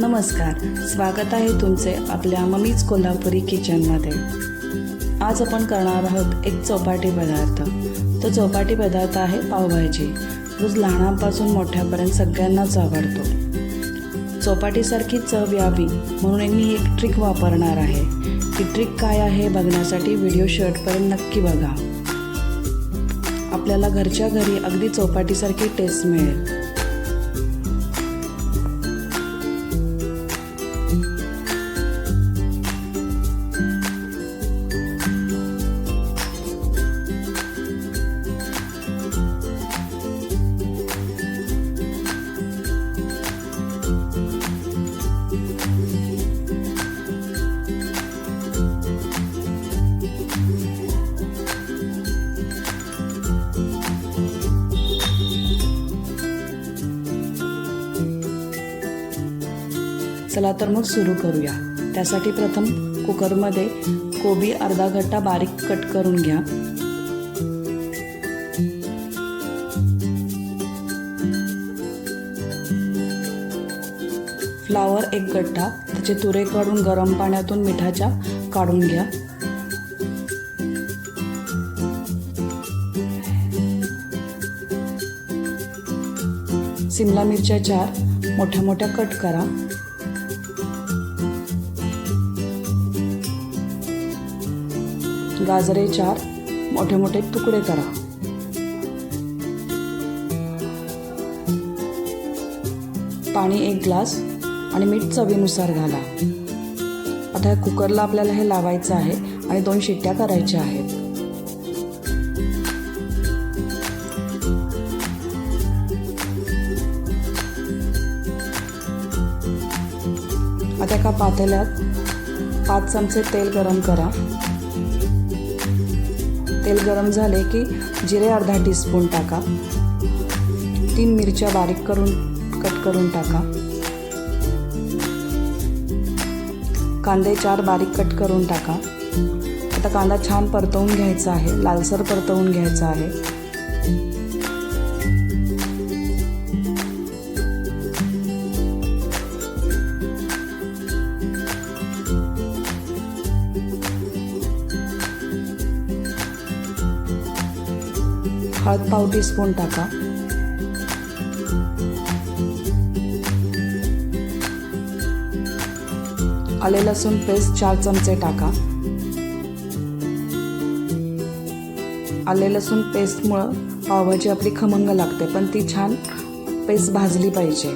नमस्कार. स्वागत आहे तुमचे आपल्या मम्मीज कोल्हापुरी किचनमध्ये आज आपण करणार आहोत एक चौपाटी पदार्थ. तो चौपाटी पदार्थ आहे पावभाजी. रोज लहानांपासून मोठ्यापर्यंत सगळ्यांनाच आवडतो. चौपाटीसारखी चव यावी म्हणून मी एक ट्रिक वापरणार आहे. ती ट्रिक काय आहे बघण्यासाठी व्हिडिओ शर्टपर्यंत नक्की बघा. आपल्याला घरच्या घरी अगदी चौपाटीसारखी टेस्ट मिळेल. चला तर मग सुरू करूया. त्यासाठी प्रथम कुकरमध्ये कोबी अर्धा घट्टा बारीक कट करून घ्या. फ्लावर एक गठ्ठा त्याचे तुरे काढून गरम पाण्यातून मिठाच्या काढून घ्या. सिमला मिरच्या चार मोठ्या मोठ्या कट करा. गाजरे चार मोठे मोठे तुकडे करा. पाणी एक ग्लास आणि मीठ चवीनुसार घाला. आता कुकरला आपल्याला हे लावायचं आहे आणि दोन शिट्ट्या करायच्या आहेत. आता एका पातेल्यात पाच चमचे तेल गरम करा. तेल गरम झाले की जिरे अर्धा टीस्पून टाका. तीन मिरच्या बारीक करून कट करून टाका. कांदे चार बारीक कट करून टाका. आता कांदा छान परतवून घ्यायचा आहे लालसर परतवून घ्यायचा आहे. हळद पाव टीस्पून टाका. आले लसूण पेस्ट चार चमचे टाका. आले लसूण पेस्टमुळं पावभाजी आपली खमंग लागते पण ती छान पेस्ट भाजली पाहिजे.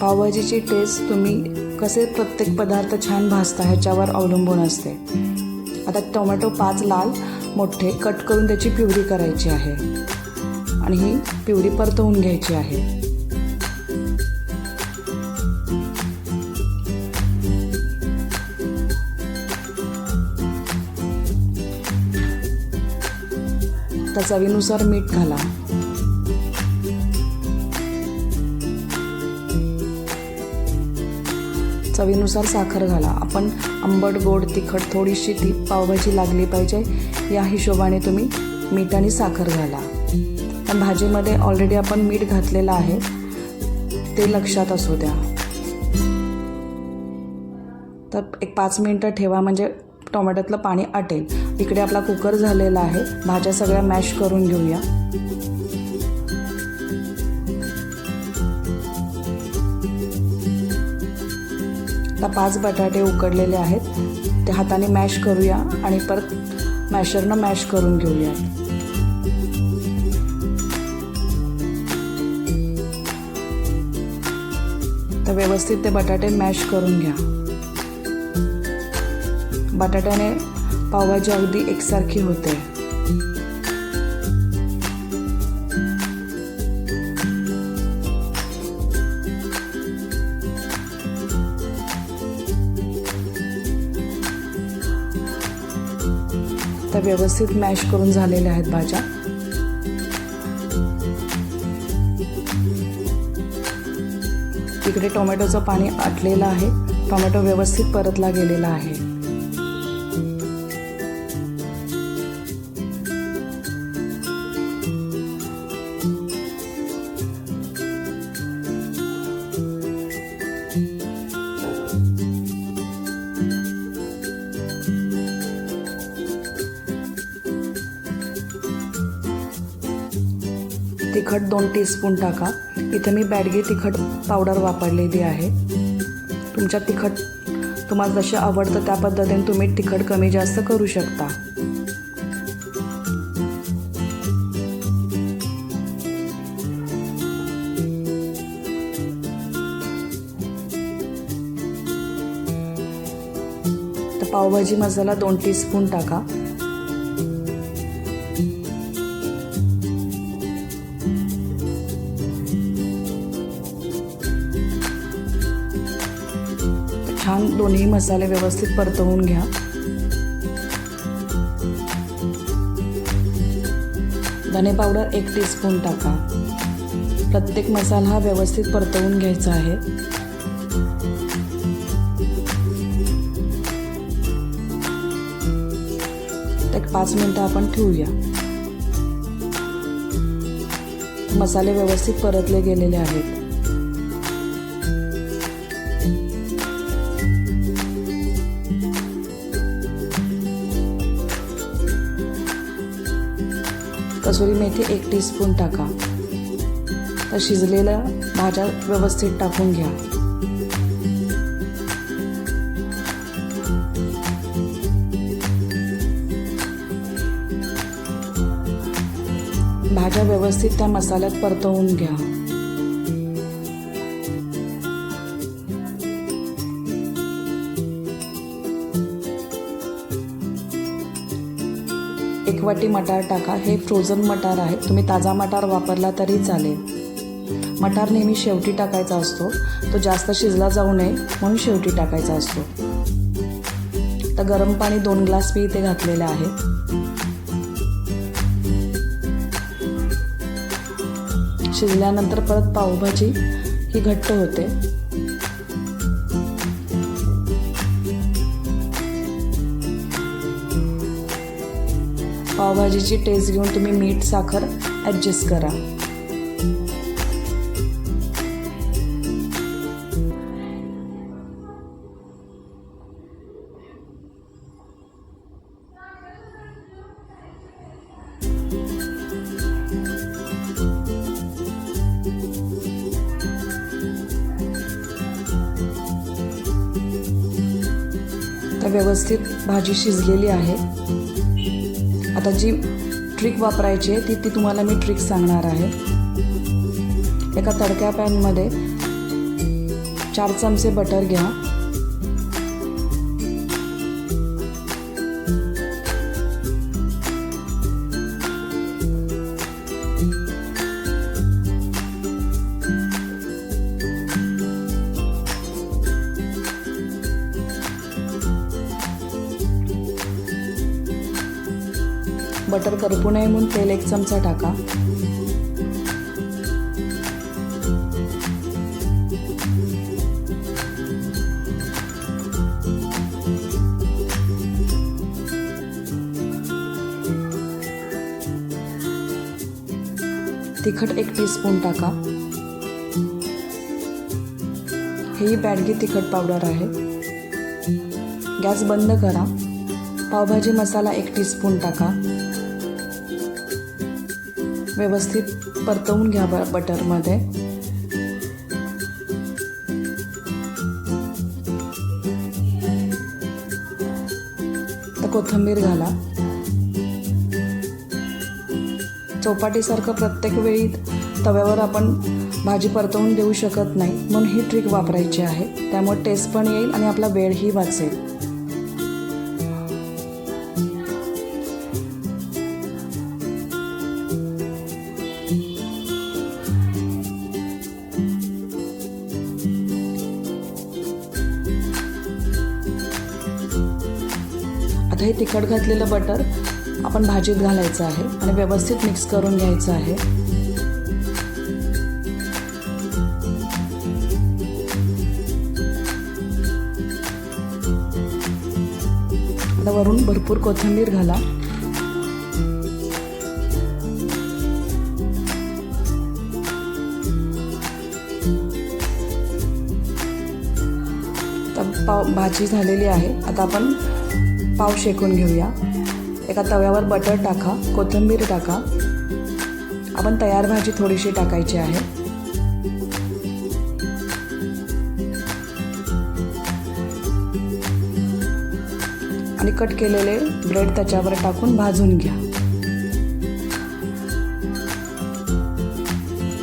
पावभाजीची टेस्ट तुम्ही कसे प्रत्येक पदार्थ छान भाजता ह्याच्यावर अवलंबून असते. आता टोमॅटो पाच लाल मोठे कट करून त्याची पिवळी करायची आहे. आणि ही प्युरी परतवून घ्यायची आहे. तर चवीनुसार मीठ घाला. चवीनुसार साखर घाला. आपण आंबट गोड तिखट थोडीशी ती पावभाजी लागली पाहिजे. या हिशोबाने तुम्ही मीठ आणि साखर घाला. पण भाजीमध्ये ऑलरेडी आपण मीठ घातलेलं आहे. ते लक्षात असू द्या. तर एक पाच मिनटं ठेवा म्हणजे टोमॅटोतलं पाणी आटेल. इकडे आपला कुकर झालेला आहे. भाज्या सगळ्या मॅश करून घेऊया. आता पाच बटाटे उकडलेले आहेत. ते हाताने मॅश करूया आणि परत मॅशरनं मॅश करून घेऊया. तर व्यवस्थित ते बटाटे मॅश करून घ्या. बटाट्याने पावभाजी अगदी एकसारखी होते. व्यवस्थित मॅश करून झालेल्या आहेत भाज्या. इकडे टोमॅटोचं पाणी आटलेलं आहे. टोमॅटो व्यवस्थित परतला गेलेला आहे. तिखट दोन टीस्पून टाका. इथे मी बॅडगी तिखट पावडर वापरलेली आहे. तुमच्या तिखट तुम्हाला जसे आवडतं त्या पद्धतीने तुम्ही तिखट कमी जास्त करू शकता. तर पावभाजी मसाला दोन टीस्पून टाका. दोन्ही मसाले व्यवस्थित परतवून घ्या. धने पावडर एक टीस्पून टाका. प्रत्येक मसाला हा व्यवस्थित परतवून घ्यायचा आहे. एक पाच मिनटं आपण ठेवूया. मसाले व्यवस्थित परतले गेलेले आहेत. कसुरी मेथी एक टीस्पून टाका. तर शिजलेल्या भाज्या व्यवस्थित टाकून घ्या. भाज्या व्यवस्थित त्या मसाल्यात परतवून घ्या. एक वाटी मटार टाका. हे फ्रोझन मटार आहे. तुम्ही ताजा मटार वापरला तरी चालेल. मटार नेहमी शेवटी टाकायचा असतो. तो जास्त शिजला जाऊ नये म्हणून शेवटी टाकायचा असतो. तर गरम पाणी दोन ग्लास मी इथे घातलेलं आहे. शिजल्यानंतर परत पावभाजी ही घट्ट होते. पावभाजीची टेस्ट घेऊन तुम्ही मीठ साखर ॲडजस्ट करा. व्यवस्थित भाजी शिजलेली आहे. आता जी ट्रिक वापरायची आहे ती ती तुम्हाला मी ट्रिक सांगणार आहे. एका तडक्या पॅनमध्ये चार चमचे बटर घ्या. बटर करपू नये म्हणून तेल एक चमचा टाका. तिखट एक टीस्पून टाका. ही बॅडगी तिखट पावडर आहे. गॅस बंद करा. पावभाजी मसाला एक टीस्पून टाका. व्यवस्थित परतवून घ्या ब बटरमध्ये. तर कोथिंबीर घाला. चौपाटीसारखं प्रत्येक वेळी तव्यावर आपण भाजी परतवून देऊ शकत नाही. म्हणून ही ट्रिक वापरायची आहे. त्यामुळे टेस्ट पण येईल आणि आपला वेळही वाचेल. तिखट घातलेलं बटर आपण भाजीत घालायचं आहे आणि व्यवस्थित मिक्स करून घ्यायचं आहे. आता वरून भरपूर कोथिंबीर घाला. तर पाव भाजी झालेली आहे. आता आपण पाव शेकून घेऊया. एका तव्यावर बटर टाका कोथिंबीर टाका. आपण तयार भाजी थोडीशी टाकायची आहे. आणि कट केलेले ब्रेड त्याच्यावर टाकून भाजून घ्या.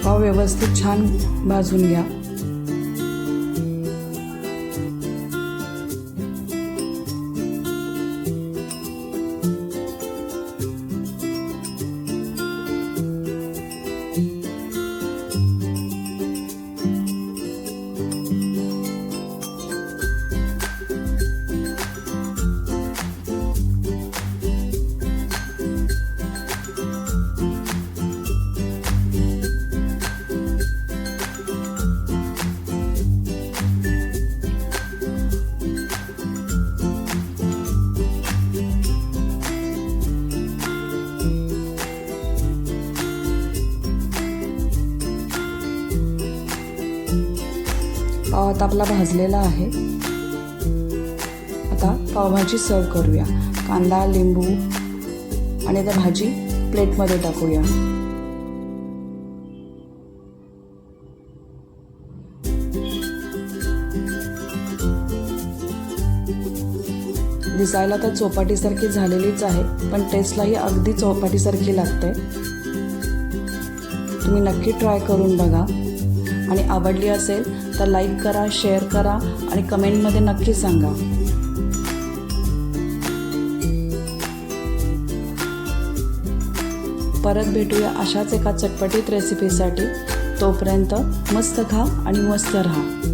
पाव व्यवस्थित छान भाजून घ्या. आता आपला भाजलेला आहे. आता पावभाजी सर्व करूया. कांदा लिंबू आणि आता भाजी प्लेटमध्ये टाकूया. दिसायला तर चौपाटीसारखी झालेलीच आहे पण टेस्टलाही अगदी चौपाटीसारखी लागते. तुम्ही नक्की ट्राय करून बघा. आणि आवडली असेल तर लाईक करा शेअर करा आणि कमेंटमध्ये नक्की सांगा. परत भेटूया अशाच एका चटपटीत रेसिपीसाठी तोपर्यंत मस्त खा आणि मस्त राहा.